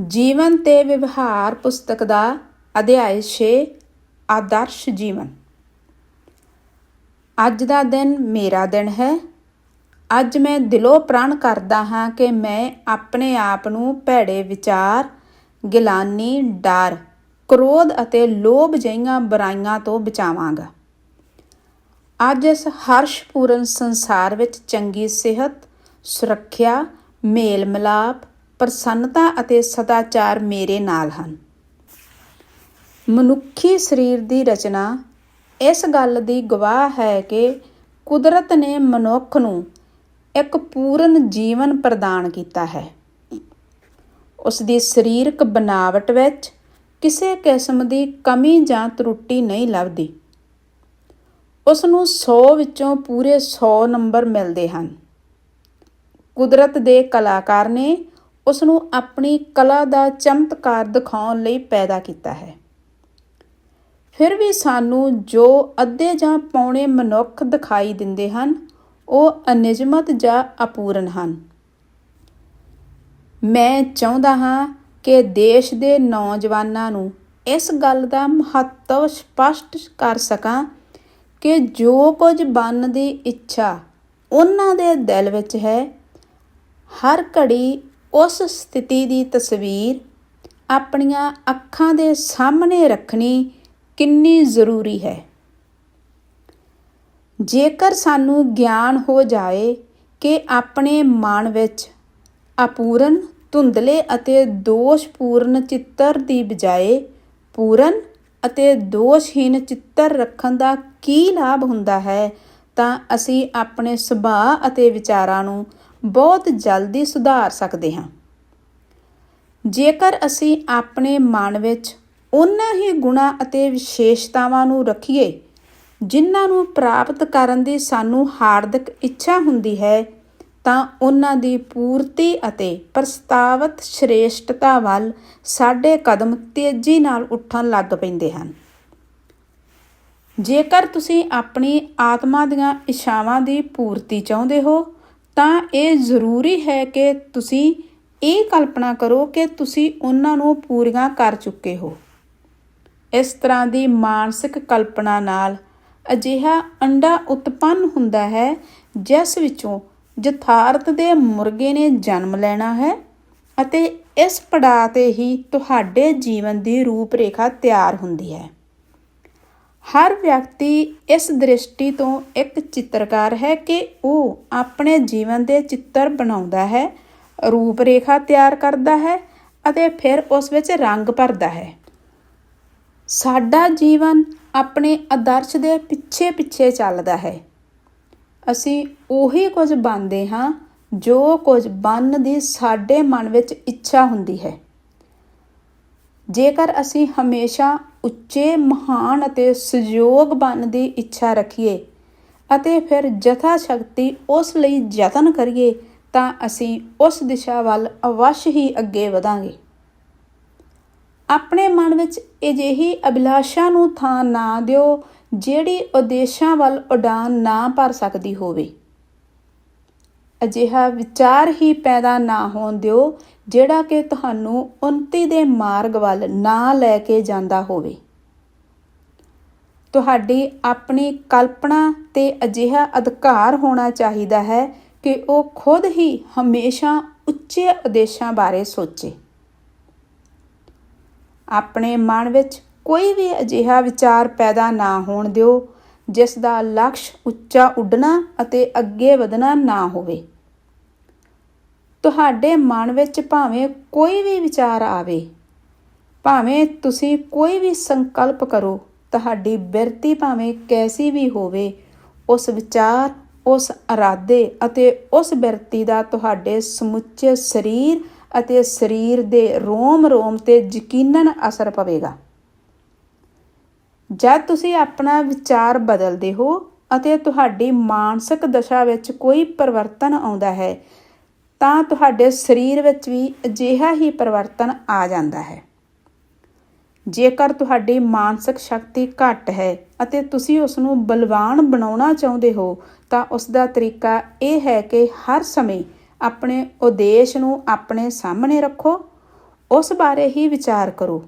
ਜੀਵਨ ਤੇ ਵਿਵਹਾਰ ਪੁਸਤਕ ਦਾ ਅਧਿਆਇ 6 ਆਦਰਸ਼ ਜੀਵਨ। ਅੱਜ ਦਾ ਦਿਨ ਮੇਰਾ ਦਿਨ ਹੈ। ਅੱਜ ਮੈਂ ਦਿਲੋਂ ਪ੍ਰਣ ਕਰਦਾ ਹਾਂ ਕਿ ਮੈਂ ਆਪਣੇ ਆਪ ਨੂੰ ਭੈੜੇ ਵਿਚਾਰ, ਗਿਲਾਨੀ, ਡਰ, ਕ੍ਰੋਧ ਅਤੇ ਲੋਭ ਜਿਹੀਆਂ ਬੁਰਾਈਆਂ ਤੋਂ ਬਚਾਵਾਂਗਾ। ਅੱਜ ਇਸ ਹਰਸ਼ਪੂਰਨ ਸੰਸਾਰ ਵਿੱਚ ਚੰਗੀ ਸਿਹਤ, ਸੁਰੱਖਿਆ ਮੇਲ ਮਿਲਾਪ ਪ੍ਰਸੰਨਤਾ ਅਤੇ ਸਦਾਚਾਰ ਮੇਰੇ ਨਾਲ ਹਨ। ਮਨੁੱਖੀ ਸਰੀਰ ਦੀ ਰਚਨਾ ਇਸ ਗੱਲ ਦੀ ਗਵਾਹ ਹੈ ਕਿ ਕੁਦਰਤ ਨੇ ਮਨੁੱਖ ਨੂੰ ਇੱਕ ਪੂਰਨ ਜੀਵਨ ਪ੍ਰਦਾਨ ਕੀਤਾ ਹੈ। ਉਸ ਦੀ ਸਰੀਰਕ ਬਨਾਵਟ ਵਿੱਚ ਕਿਸੇ ਕਿਸਮ ਦੀ ਕਮੀ ਜਾਂ ਤਰੁੱਟੀ ਨਹੀਂ ਲੱਭਦੀ। ਉਸ ਨੂੰ 100 ਵਿੱਚੋਂ ਪੂਰੇ 100 ਨੰਬਰ ਮਿਲਦੇ ਹਨ। ਕੁਦਰਤ ਦੇ ਕਲਾਕਾਰ ਨੇ ਉਸ ਨੂੰ ਆਪਣੀ ਕਲਾ ਦਾ ਚਮਤਕਾਰ ਦਿਖਾਉਣ ਲਈ ਪੈਦਾ ਕੀਤਾ ਹੈ। ਫਿਰ ਵੀ ਸਾਨੂੰ ਜੋ ਅੱਧੇ ਜਾਂ ਪੌਣੇ ਮਨੁੱਖ ਦਿਖਾਈ ਦਿੰਦੇ ਹਨ, ਉਹ ਅਨਿਜਮਤ ਜਾਂ ਅਪੂਰਨ ਹਨ। ਮੈਂ ਚਾਹੁੰਦਾ ਹਾਂ ਕਿ ਦੇਸ਼ ਦੇ ਨੌਜਵਾਨਾਂ ਨੂੰ ਇਸ ਗੱਲ ਦਾ ਮਹੱਤਵ ਸਪਸ਼ਟ ਕਰ ਸਕਾਂ ਕਿ ਜੋ ਕੁਝ ਬਣਨ ਦੀ ਇੱਛਾ ਉਹਨਾਂ ਦੇ ਦਿਲ ਵਿੱਚ ਹੈ, ਹਰ ਘੜੀ ਉਸ ਸਥਿਤੀ ਦੀ ਤਸਵੀਰ ਆਪਣੀਆਂ ਅੱਖਾਂ ਦੇ ਸਾਹਮਣੇ ਰੱਖਣੀ ਕਿੰਨੀ ਜ਼ਰੂਰੀ ਹੈ। ਜੇਕਰ ਸਾਨੂੰ ਗਿਆਨ ਹੋ ਜਾਏ ਕਿ ਆਪਣੇ ਮਨ ਵਿੱਚ ਅਪੂਰਨ, ਧੁੰਦਲੇ ਅਤੇ ਦੋਸ਼ਪੂਰਨ ਚਿੱਤਰ ਦੀ ਬਜਾਏ ਪੂਰਨ ਅਤੇ ਦੋਸ਼ਹੀਨ ਚਿੱਤਰ ਰੱਖਣ ਦਾ ਕੀ ਲਾਭ ਹੁੰਦਾ ਹੈ, ਤਾਂ ਅਸੀਂ ਆਪਣੇ ਸੁਭਾਅ ਅਤੇ ਵਿਚਾਰਾਂ ਨੂੰ ਬਹੁਤ ਜਲਦੀ ਸੁਧਾਰ ਸਕਦੇ ਹਾਂ। ਜੇਕਰ ਅਸੀਂ ਆਪਣੇ ਮਨ ਵਿੱਚ ਉਹਨਾਂ ਹੀ ਗੁਣਾਂ ਅਤੇ ਵਿਸ਼ੇਸ਼ਤਾਵਾਂ ਨੂੰ ਰੱਖੀਏ, ਜਿਨ੍ਹਾਂ ਨੂੰ ਪ੍ਰਾਪਤ ਕਰਨ ਦੀ ਸਾਨੂੰ ਹਾਰਦਿਕ ਇੱਛਾ ਹੁੰਦੀ ਹੈ, ਤਾਂ ਉਹਨਾਂ ਦੀ ਪੂਰਤੀ ਅਤੇ ਪ੍ਰਸਤਾਵਤ ਸ਼੍ਰੇਸ਼ਟਤਾ ਵੱਲ ਸਾਡੇ ਕਦਮ ਤੇਜ਼ੀ ਨਾਲ ਉੱਠਣ ਲੱਗ ਪੈਂਦੇ ਹਨ। ਜੇਕਰ ਤੁਸੀਂ ਆਪਣੀ ਆਤਮਾ ਦੀਆਂ ਇੱਛਾਵਾਂ ਦੀ ਪੂਰਤੀ ਚਾਹੁੰਦੇ ਹੋ ਤਾਂ ਇਹ ਜ਼ਰੂਰੀ ਹੈ ਕਿ ਤੁਸੀਂ ਇਹ ਕਲਪਨਾ ਕਰੋ ਕਿ ਤੁਸੀਂ ਉਹਨਾਂ ਨੂੰ ਪੂਰੀਆਂ ਕਰ ਚੁੱਕੇ ਹੋ। ਇਸ ਤਰ੍ਹਾਂ ਦੀ ਮਾਨਸਿਕ ਕਲਪਨਾ ਨਾਲ ਅਜਿਹਾ ਅੰਡਾ ਉਤਪੰਨ ਹੁੰਦਾ ਹੈ, ਜਿਸ ਵਿੱਚੋਂ ਜਥਾਰਤ ਦੇ ਮੁਰਗੇ ਨੇ ਜਨਮ ਲੈਣਾ ਹੈ ਅਤੇ ਇਸ ਪੜਾਅ ਤੇ ਹੀ ਤੁਹਾਡੇ ਜੀਵਨ ਦੀ ਰੂਪਰੇਖਾ ਤਿਆਰ ਹੁੰਦੀ ਹੈ। ਹਰ ਵਿਅਕਤੀ ਇਸ ਦ੍ਰਿਸ਼ਟੀ ਤੋਂ ਇੱਕ ਚਿੱਤਰਕਾਰ ਹੈ ਕਿ ਉਹ ਆਪਣੇ ਜੀਵਨ ਦੇ ਚਿੱਤਰ ਬਣਾਉਂਦਾ ਹੈ, ਰੂਪਰੇਖਾ ਤਿਆਰ ਕਰਦਾ ਹੈ ਅਤੇ ਫਿਰ ਉਸ ਵਿੱਚ ਰੰਗ ਭਰਦਾ ਹੈ। ਸਾਡਾ ਜੀਵਨ ਆਪਣੇ ਆਦਰਸ਼ ਦੇ ਪਿੱਛੇ ਪਿੱਛੇ ਚੱਲਦਾ ਹੈ। ਅਸੀਂ ਉਹੀ ਕੁਝ ਬਣਦੇ ਹਾਂ ਜੋ ਕੁਝ ਬਣਨ ਦੀ ਸਾਡੇ ਮਨ ਵਿੱਚ ਇੱਛਾ ਹੁੰਦੀ ਹੈ। ਜੇਕਰ ਅਸੀਂ ਹਮੇਸ਼ਾ ਉੱਚੇ, ਮਹਾਨ ਅਤੇ ਸਯੋਗ ਬਣ ਦੀ ਇੱਛਾ ਰੱਖੀਏ ਅਤੇ ਫਿਰ ਜਥਾ ਸ਼ਕਤੀ ਉਸ ਲਈ ਯਤਨ ਕਰੀਏ ਤਾਂ ਅਸੀਂ ਉਸ ਦਿਸ਼ਾ ਵੱਲ ਅਵਸ਼ ਹੀ ਅੱਗੇ ਵਧਾਂਗੇ। ਆਪਣੇ ਮਨ ਵਿੱਚ ਅਜਿਹੀ ਅਭਿਲਾਸ਼ਾ ਨੂੰ ਥਾਂ ਨਾ ਦਿਓ ਜਿਹੜੀ ਉਦੇਸ਼ਾਂ ਵੱਲ ਉਡਾਨ ਨਾ ਭਰ ਸਕਦੀ ਹੋਵੇ। ਅਜਿਹਾ ਵਿਚਾਰ ਹੀ ਪੈਦਾ ਨਾ ਹੋਣ ਦਿਓ ਜਿਹੜਾ ਕਿ ਤੁਹਾਨੂੰ ਉਨਤੀ ਦੇ ਮਾਰਗ ਵੱਲ ਨਾ ਲੈ ਕੇ ਜਾਂਦਾ ਹੋਵੇ। ਤੁਹਾਡੀ ਆਪਣੀ ਕਲਪਨਾ ਤੇ ਅਜਿਹਾ ਅਧਿਕਾਰ ਹੋਣਾ ਚਾਹੀਦਾ ਹੈ ਕਿ ਉਹ ਖੁਦ ਹੀ ਹਮੇਸ਼ਾ ਉੱਚੇ ਉਦੇਸ਼ਾਂ ਬਾਰੇ ਸੋਚੇ। ਆਪਣੇ ਮਨ ਵਿੱਚ ਕੋਈ ਵੀ ਅਜਿਹਾ ਵਿਚਾਰ ਪੈਦਾ ਨਾ ਹੋਣ ਦਿਓ, ਜਿਸ ਦਾ ਲਕਸ਼ ਉੱਚਾ ਉੱਡਣਾ ਅਤੇ ਅੱਗੇ ਵਧਣਾ ਨਾ ਹੋਵੇ। ਤੁਹਾਡੇ ਮਨ ਵਿੱਚ ਭਾਵੇਂ ਕੋਈ ਵੀ ਵਿਚਾਰ ਆਵੇ, ਭਾਵੇਂ ਤੁਸੀਂ ਕੋਈ ਵੀ ਸੰਕਲਪ ਕਰੋ, ਤੁਹਾਡੀ ਬਿਰਤੀ ਭਾਵੇਂ ਕੈਸੀ ਵੀ ਹੋਵੇ, ਉਸ ਵਿਚਾਰ, ਉਸ ਇਰਾਦੇ ਅਤੇ ਉਸ ਬਿਰਤੀ ਦਾ ਤੁਹਾਡੇ ਸਮੁੱਚੇ ਸਰੀਰ ਅਤੇ ਸਰੀਰ ਦੇ ਰੋਮ ਰੋਮ ਤੇ ਯਕੀਨਨ ਅਸਰ ਪਵੇਗਾ। ਜਦ ਤੁਸੀਂ ਆਪਣਾ ਵਿਚਾਰ ਬਦਲਦੇ ਹੋ ਅਤੇ ਤੁਹਾਡੀ ਮਾਨਸਿਕ ਦਸ਼ਾ ਵਿੱਚ ਕੋਈ ਪਰਿਵਰਤਨ ਆਉਂਦਾ ਹੈ ਤਾਂ ਤੁਹਾਡੇ ਸਰੀਰ ਵਿੱਚ ਵੀ ਅਜਿਹਾ ਹੀ ਪਰਿਵਰਤਨ ਆ ਜਾਂਦਾ ਹੈ। ਜੇਕਰ ਤੁਹਾਡੀ ਮਾਨਸਿਕ ਸ਼ਕਤੀ ਘੱਟ ਹੈ ਅਤੇ ਤੁਸੀਂ ਉਸ ਨੂੰ ਬਲਵਾਨ ਬਣਾਉਣਾ ਚਾਹੁੰਦੇ ਹੋ, ਤਾਂ ਉਸ ਦਾ ਤਰੀਕਾ ਇਹ ਹੈ ਕਿ ਹਰ ਸਮੇਂ ਆਪਣੇ ਉਦੇਸ਼ ਨੂੰ ਆਪਣੇ ਸਾਹਮਣੇ ਰੱਖੋ, ਉਸ ਬਾਰੇ ਹੀ ਵਿਚਾਰ ਕਰੋ।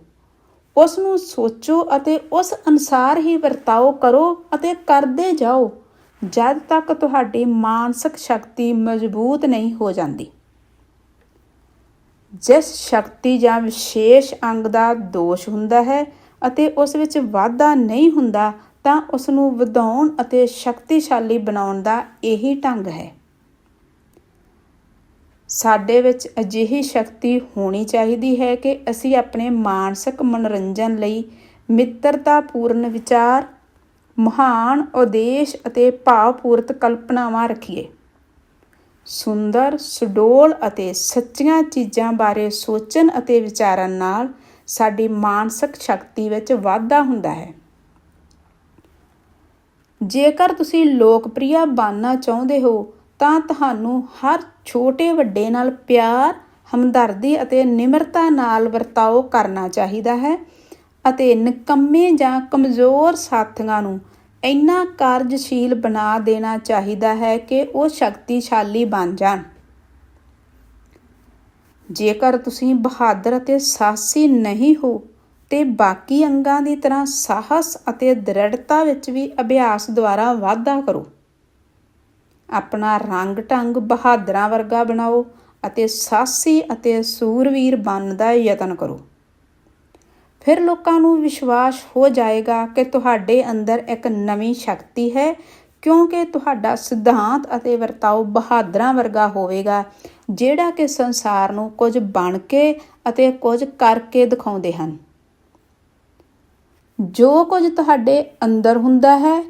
ਉਸ ਨੂੰ ਸੋਚੋ ਅਤੇ ਉਸ ਅਨੁਸਾਰ ਹੀ ਵਰਤਾਓ ਕਰੋ ਅਤੇ ਕਰਦੇ ਜਾਓ। ਜਦ ਤੱਕ ਤੁਹਾਡੀ ਮਾਨਸਿਕ ਸ਼ਕਤੀ ਮਜ਼ਬੂਤ ਨਹੀਂ ਹੋ ਜਾਂਦੀ। ਜਿਸ ਸ਼ਕਤੀ ਜਾਂ ਵਿਸ਼ੇਸ਼ ਅੰਗ ਦਾ ਦੋਸ਼ ਹੁੰਦਾ ਹੈ ਅਤੇ ਉਸ ਵਿੱਚ ਵਾਧਾ ਨਹੀਂ ਹੁੰਦਾ, ਤਾਂ ਉਸ ਨੂੰ ਵਧਾਉਣ ਅਤੇ ਸ਼ਕਤੀਸ਼ਾਲੀ ਬਣਾਉਣ ਦਾ ਇਹੀ ਢੰਗ ਹੈ। ਸਾਡੇ ਵਿੱਚ ਅਜਿਹੀ ਸ਼ਕਤੀ ਹੋਣੀ ਚਾਹੀਦੀ ਹੈ ਕਿ ਅਸੀਂ ਆਪਣੇ ਮਾਨਸਿਕ ਮਨੋਰੰਜਨ ਲਈ ਮਿੱਤਰਤਾਪੂਰਨ ਵਿਚਾਰ ਮਹਾਨ ਉਦੇਸ਼ ਅਤੇ ਭਾਵਪੂਰਤ ਕਲਪਨਾਵਾਂ ਰੱਖੀਏ। ਸੁੰਦਰ, ਸੁਡੋਲ ਅਤੇ ਸੱਚੀਆਂ ਚੀਜ਼ਾਂ ਬਾਰੇ ਸੋਚਣ ਅਤੇ ਵਿਚਾਰਨ ਨਾਲ ਸਾਡੀ ਮਾਨਸਿਕ ਸ਼ਕਤੀ ਵਿੱਚ ਵਾਧਾ ਹੁੰਦਾ ਹੈ। ਜੇਕਰ ਤੁਸੀਂ ਲੋਕਪ੍ਰਿਯ ਬਣਨਾ ਚਾਹੁੰਦੇ ਹੋ, ਤਾਂ ਤੁਹਾਨੂੰ ਹਰ ਛੋਟੇ ਵੱਡੇ ਨਾਲ ਪਿਆਰ, ਹਮਦਰਦੀ ਅਤੇ ਨਿਮਰਤਾ ਨਾਲ ਵਰਤਾਓ ਕਰਨਾ ਚਾਹੀਦਾ ਹੈ। ਅਤੇ ਨਿਕੰਮੇ ਜਾਂ ਕਮਜ਼ੋਰ ਸਾਥੀਆਂ ਨੂੰ ਇੰਨਾ ਕਾਰਜਸ਼ੀਲ ਬਣਾ ਦੇਣਾ ਚਾਹੀਦਾ ਹੈ ਕਿ ਉਹ ਸ਼ਕਤੀਸ਼ਾਲੀ ਬਣ ਜਾਣ। ਜੇਕਰ ਤੁਸੀਂ ਬਹਾਦਰ ਅਤੇ ਸਾਹਸੀ ਨਹੀਂ ਹੋ ਤੇ ਬਾਕੀ ਅੰਗਾਂ ਦੀ ਤਰ੍ਹਾਂ ਸਾਹਸ ਅਤੇ ਦ੍ਰਿੜਤਾ ਵਿੱਚ ਵੀ ਅਭਿਆਸ ਦੁਆਰਾ ਵਾਧਾ ਕਰੋ। ਆਪਣਾ ਰੰਗ ਢੰਗ ਬਹਾਦਰਾਂ ਵਰਗਾ ਬਣਾਓ ਅਤੇ ਸਾਹਸੀ ਅਤੇ ਸੂਰਵੀਰ ਬਣਨ ਦਾ ਯਤਨ ਕਰੋ। ਫਿਰ ਲੋਕਾਂ ਨੂੰ ਵਿਸ਼ਵਾਸ ਹੋ ਜਾਏਗਾ ਕਿ ਤੁਹਾਡੇ ਅੰਦਰ ਇੱਕ ਨਵੀਂ ਸ਼ਕਤੀ ਹੈ, ਕਿਉਂਕਿ ਤੁਹਾਡਾ ਸਿਧਾਂਤ ਅਤੇ ਵਰਤਾਓ ਬਹਾਦਰਾਂ ਵਰਗਾ ਹੋਵੇਗਾ, ਜਿਹੜਾ ਕਿ ਸੰਸਾਰ ਨੂੰ ਕੁਝ ਬਣ ਕੇ ਅਤੇ ਕੁਝ ਕਰਕੇ ਦਿਖਾਉਂਦੇ ਹਨ। ਜੋ ਕੁਝ ਤੁਹਾਡੇ ਅੰਦਰ ਹੁੰਦਾ ਹੈ,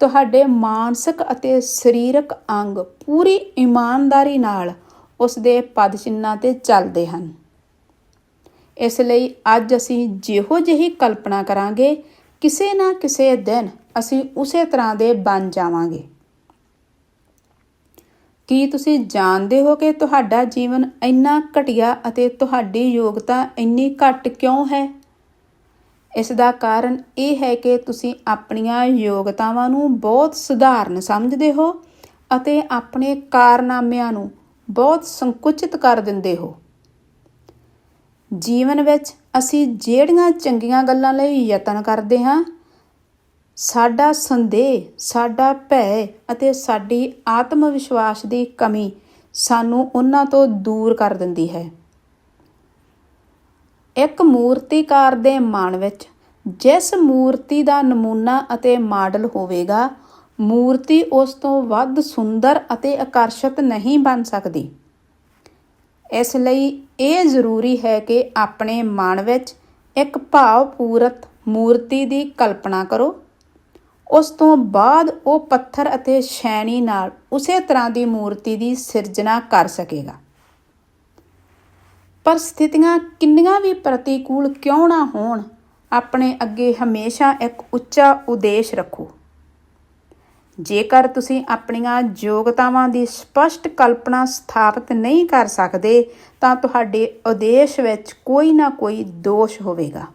ਤੁਹਾਡੇ ਮਾਨਸਿਕ ਅਤੇ ਸਰੀਰਕ ਅੰਗ ਪੂਰੀ ਇਮਾਨਦਾਰੀ ਨਾਲ ਉਸ ਦੇ ਪਦ ਚਿੰਨਾਂ ਤੇ ਚੱਲਦੇ ਹਨ। ਇਸ ਲਈ ਅੱਜ ਅਸੀਂ ਜਿਹੋ ਜਿਹੀ ਕਲਪਨਾ ਕਰਾਂਗੇ, ਕਿਸੇ ਨਾ ਕਿਸੇ ਦਿਨ ਅਸੀਂ ਉਸੇ ਤਰ੍ਹਾਂ ਦੇ ਬਣ ਜਾਵਾਂਗੇ। ਕੀ ਤੁਸੀਂ ਜਾਣਦੇ ਹੋ ਕਿ ਤੁਹਾਡਾ ਜੀਵਨ ਇੰਨਾ ਘਟੀਆ ਅਤੇ ਤੁਹਾਡੀ ਯੋਗਤਾ ਇੰਨੀ ਘੱਟ ਕਿਉਂ ਹੈ? ਇਸ ਦਾ ਕਾਰਨ ਇਹ ਹੈ ਕਿ ਤੁਸੀਂ ਆਪਣੀਆਂ ਯੋਗਤਾਵਾਂ ਨੂੰ ਬਹੁਤ ਸਧਾਰਨ ਸਮਝਦੇ ਹੋ ਅਤੇ ਆਪਣੇ ਕਾਰਨਾਮਿਆਂ ਨੂੰ ਬਹੁਤ ਸੰਕੁਚਿਤ ਕਰ ਦਿੰਦੇ ਹੋ। ਜੀਵਨ ਵਿੱਚ ਅਸੀਂ ਜਿਹੜੀਆਂ ਚੰਗੀਆਂ ਗੱਲਾਂ ਲਈ ਯਤਨ ਕਰਦੇ ਹਾਂ, ਸਾਡਾ ਸੰਦੇਹ, ਸਾਡਾ ਭੈ ਅਤੇ ਸਾਡੀ ਆਤਮ ਵਿਸ਼ਵਾਸ ਦੀ ਕਮੀ ਸਾਨੂੰ ਉਹਨਾਂ ਤੋਂ ਦੂਰ ਕਰ ਦਿੰਦੀ ਹੈ। ਇੱਕ ਮੂਰਤੀਕਾਰ ਦੇ ਮਨ ਵਿੱਚ ਜਿਸ ਮੂਰਤੀ ਦਾ ਨਮੂਨਾ ਅਤੇ ਮਾਡਲ ਹੋਵੇਗਾ, ਮੂਰਤੀ ਉਸ ਤੋਂ ਵੱਧ ਸੁੰਦਰ ਅਤੇ ਆਕਰਸ਼ਿਤ ਨਹੀਂ ਬਣ ਸਕਦੀ। ਇਸ ਲਈ ਇਹ ਜ਼ਰੂਰੀ ਹੈ ਕਿ ਆਪਣੇ ਮਨ ਵਿੱਚ ਇੱਕ ਭਾਵਪੂਰਤ ਮੂਰਤੀ ਦੀ ਕਲਪਨਾ ਕਰੋ। ਉਸ ਤੋਂ ਬਾਅਦ ਉਹ ਪੱਥਰ ਅਤੇ ਸ਼ੈਣੀ ਨਾਲ ਉਸੇ ਤਰ੍ਹਾਂ ਦੀ ਮੂਰਤੀ ਦੀ ਸਿਰਜਣਾ ਕਰ ਸਕੇਗਾ। ਪਰ ਸਥਿਤੀਆਂ ਕਿੰਨੀਆਂ ਵੀ ਪ੍ਰਤੀਕੂਲ ਕਿਉਂ ਨਾ ਹੋਣ, ਆਪਣੇ ਅੱਗੇ ਹਮੇਸ਼ਾ ਇੱਕ ਉੱਚਾ ਉਦੇਸ਼ ਰੱਖੋ। ਜੇਕਰ ਤੁਸੀਂ ਆਪਣੀਆਂ ਯੋਗਤਾਵਾਂ ਦੀ ਸਪਸ਼ਟ ਕਲਪਨਾ ਸਥਾਪਿਤ ਨਹੀਂ ਕਰ ਸਕਦੇ, ਤਾਂ ਤੁਹਾਡੇ ਉਦੇਸ਼ ਵਿੱਚ ਕੋਈ ਨਾ ਕੋਈ ਦੋਸ਼ ਹੋਵੇਗਾ।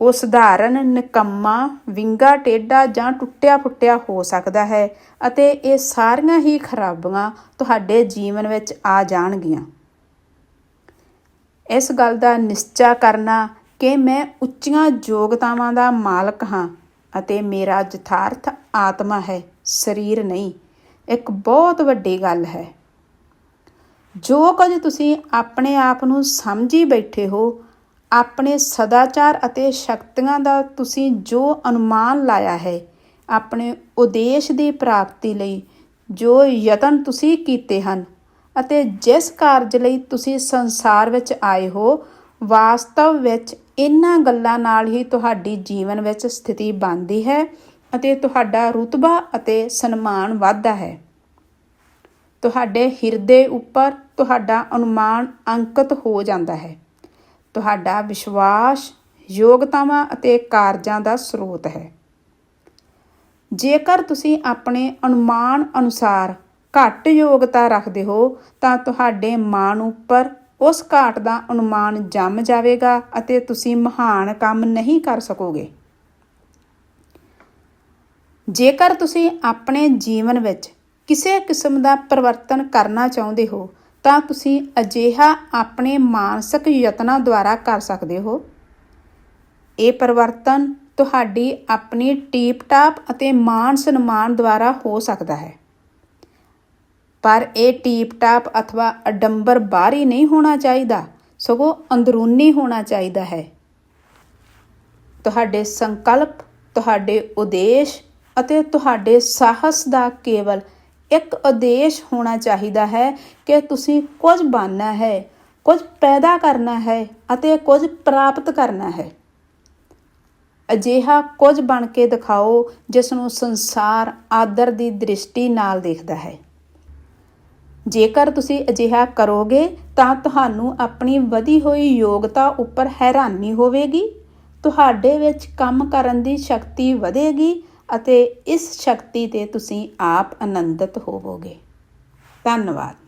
ਉਹ ਸਧਾਰਨ ਨਿਕੰਮਾ, ਵਿੰਗਾ ਟੇਡਾ ਜਾਂ ਟੁੱਟਿਆ ਫੁੱਟਿਆ ਹੋ ਸਕਦਾ ਹੈ ਅਤੇ ਇਹ ਸਾਰੀਆਂ ਹੀ ਖਰਾਬੀਆਂ ਤੁਹਾਡੇ ਜੀਵਨ ਵਿੱਚ ਆ ਜਾਣਗੀਆਂ। ਇਸ ਗੱਲ ਦਾ ਨਿਸ਼ਚਾ ਕਰਨਾ ਕਿ ਮੈਂ ਉੱਚੀਆਂ ਯੋਗਤਾਵਾਂ ਦਾ ਮਾਲਕ ਹਾਂ। ਅਤੇ ਮੇਰਾ ਯਥਾਰਥ ਆਤਮਾ ਹੈ, ਸਰੀਰ ਨਹੀਂ। ਇੱਕ ਬਹੁਤ ਵੱਡੀ ਗੱਲ ਹੈ। ਜੋ ਕੁਝ ਤੁਸੀਂ ਆਪਣੇ ਆਪ ਨੂੰ ਸਮਝੀ ਬੈਠੇ ਹੋ, ਆਪਣੇ ਸਦਾਚਾਰ ਅਤੇ ਸ਼ਕਤੀਆਂ ਦਾ ਤੁਸੀਂ ਜੋ ਅਨੁਮਾਨ ਲਾਇਆ ਹੈ, ਆਪਣੇ ਉਦੇਸ਼ ਦੀ ਪ੍ਰਾਪਤੀ ਲਈ ਜੋ ਯਤਨ ਤੁਸੀਂ ਕੀਤੇ ਹਨ ਅਤੇ ਜਿਸ ਕਾਰਜ ਲਈ ਤੁਸੀਂ ਸੰਸਾਰ ਵਿੱਚ ਆਏ ਹੋ, ਵਾਸਤਵ ਵਿੱਚ ਇਹਨਾਂ ਗੱਲਾਂ ਨਾਲ ਹੀ ਤੁਹਾਡੀ ਜੀਵਨ ਵਿੱਚ ਸਥਿਤੀ ਬਣਦੀ ਹੈ ਅਤੇ ਤੁਹਾਡਾ ਰੁਤਬਾ ਅਤੇ ਸਨਮਾਨ ਵਧਦਾ ਹੈ। ਤੁਹਾਡੇ ਹਿਰਦੇ ਉੱਪਰ ਤੁਹਾਡਾ ਅਨੁਮਾਨ ਅੰਕਿਤ ਹੋ ਜਾਂਦਾ ਹੈ। ਤੁਹਾਡਾ ਵਿਸ਼ਵਾਸ, ਯੋਗਤਾਵਾਂ ਅਤੇ ਕਾਰਜਾਂ ਦਾ ਸਰੋਤ ਹੈ। ਜੇਕਰ ਤੁਸੀਂ ਆਪਣੇ ਅਨੁਮਾਨ ਅਨੁਸਾਰ ਘੱਟ ਯੋਗਤਾ ਰੱਖਦੇ ਹੋ, ਤਾਂ ਤੁਹਾਡੇ ਮਾਣ ਉੱਪਰ ਉਸ ਘਾਟ ਦਾ ਅਨੁਮਾਨ ਜੰਮ ਜਾਵੇਗਾ ਅਤੇ ਤੁਸੀਂ ਮਹਾਨ ਕੰਮ ਨਹੀਂ ਕਰ ਸਕੋਗੇ। ਜੇਕਰ ਤੁਸੀਂ ਆਪਣੇ ਜੀਵਨ ਵਿੱਚ ਕਿਸੇ ਕਿਸਮ ਦਾ ਪਰਿਵਰਤਨ ਕਰਨਾ ਚਾਹੁੰਦੇ ਹੋ, ਤਾਂ ਤੁਸੀਂ ਅਜਿਹਾ ਆਪਣੇ ਮਾਨਸਿਕ ਯਤਨਾਂ ਦੁਆਰਾ ਕਰ ਸਕਦੇ ਹੋ। ਇਹ ਪਰਿਵਰਤਨ ਤੁਹਾਡੀ ਆਪਣੀ ਟੀਪ-ਟਾਪ ਅਤੇ ਮਾਨ ਸਨਮਾਨ ਦੁਆਰਾ ਹੋ ਸਕਦਾ ਹੈ। ਪਰ ਇਹ ਟੀਪ-ਟਾਪ ਅਥਵਾ ਅਡੰਬਰ ਬਾਹਰੀ ਨਹੀਂ ਹੋਣਾ ਚਾਹੀਦਾ, ਸਗੋਂ ਅੰਦਰੂਨੀ ਹੋਣਾ ਚਾਹੀਦਾ ਹੈ। ਤੁਹਾਡੇ ਸੰਕਲਪ, ਤੁਹਾਡੇ ਉਦੇਸ਼ ਅਤੇ ਤੁਹਾਡੇ ਸਾਹਸ ਦਾ ਕੇਵਲ ਇੱਕ ਉਦੇਸ਼ ਹੋਣਾ ਚਾਹੀਦਾ ਹੈ ਕਿ ਤੁਸੀਂ ਕੁਝ ਬਣਨਾ ਹੈ, ਕੁਝ ਪੈਦਾ ਕਰਨਾ ਹੈ ਅਤੇ ਕੁਝ ਪ੍ਰਾਪਤ ਕਰਨਾ ਹੈ। ਅਜਿਹਾ ਕੁਝ ਬਣ ਕੇ ਦਿਖਾਓ ਜਿਸ ਨੂੰ ਸੰਸਾਰ ਆਦਰ ਦੀ ਦ੍ਰਿਸ਼ਟੀ ਨਾਲ ਦੇਖਦਾ ਹੈ। ਜੇਕਰ ਤੁਸੀਂ ਅਜਿਹਾ ਕਰੋਗੇ, ਤਾਂ ਤੁਹਾਨੂੰ ਆਪਣੀ ਵਧੀ ਹੋਈ ਯੋਗਤਾ ਉੱਪਰ ਹੈਰਾਨੀ ਹੋਵੇਗੀ। ਤੁਹਾਡੇ ਵਿੱਚ ਕੰਮ ਕਰਨ ਦੀ ਸ਼ਕਤੀ ਵਧੇਗੀ ਅਤੇ ਇਸ ਸ਼ਕਤੀ ਤੇ ਤੁਸੀਂ ਆਪ ਆਨੰਦਿਤ ਹੋਵੋਗੇ। ਧੰਨਵਾਦ।